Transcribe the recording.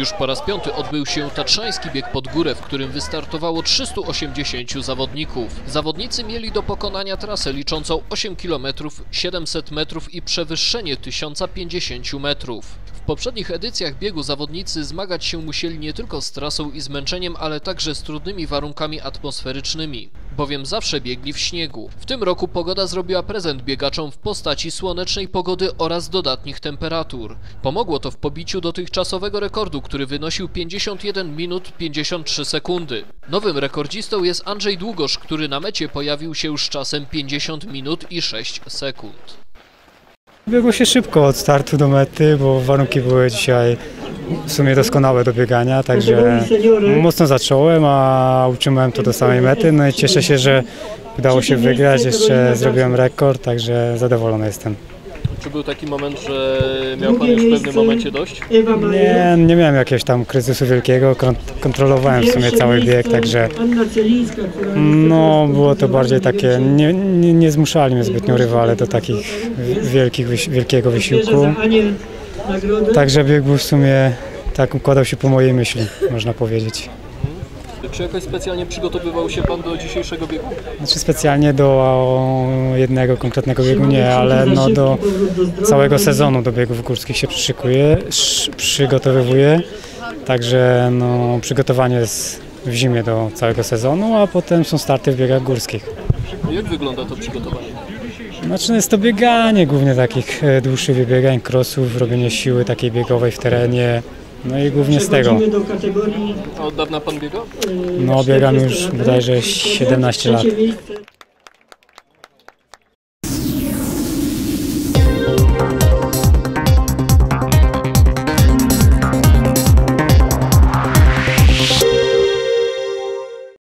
Już po raz piąty odbył się tatrzański bieg pod górę, w którym wystartowało 380 zawodników. Zawodnicy mieli do pokonania trasę liczącą 8 km, 700 metrów i przewyższenie 1050 metrów. W poprzednich edycjach biegu zawodnicy zmagać się musieli nie tylko z trasą i zmęczeniem, ale także z trudnymi warunkami atmosferycznymi, bowiem zawsze biegli w śniegu. W tym roku pogoda zrobiła prezent biegaczom w postaci słonecznej pogody oraz dodatnich temperatur. Pomogło to w pobiciu dotychczasowego rekordu, który wynosił 51 minut 53 sekundy. Nowym rekordzistą jest Andrzej Długosz, który na mecie pojawił się z czasem 50 minut i 6 sekund. Biegło się szybko od startu do mety, bo warunki były dzisiaj w sumie doskonałe do biegania, także mocno zacząłem, a utrzymałem to do samej mety. No i cieszę się, że udało się wygrać, jeszcze zrobiłem rekord, także zadowolony jestem. Czy był taki moment, że miał Pan już w pewnym momencie dość? Nie, nie miałem jakiegoś tam kryzysu wielkiego, kon- kontrolowałem w sumie cały bieg, także no było to bardziej takie, nie, nie, nie zmuszali mnie zbytnio rywale do takich wielkich, wielkiego wysiłku. Także bieg był w sumie, tak układał się po mojej myśli, można powiedzieć. Czy jakoś specjalnie przygotowywał się Pan do dzisiejszego biegu? Znaczy specjalnie do jednego konkretnego biegu nie, ale no do całego sezonu do biegów górskich się przyszykuję, sz- przygotowywuję. Także no, przygotowanie jest w zimie do całego sezonu, a potem są starty w biegach górskich. Jak wygląda to przygotowanie? Znaczy jest to bieganie głównie takich e, dłuższych wybiegań, crossów, robienie siły takiej biegowej w terenie. No i głównie z tego. A od dawna Pan biega? No biegam już bodajże 17 lat.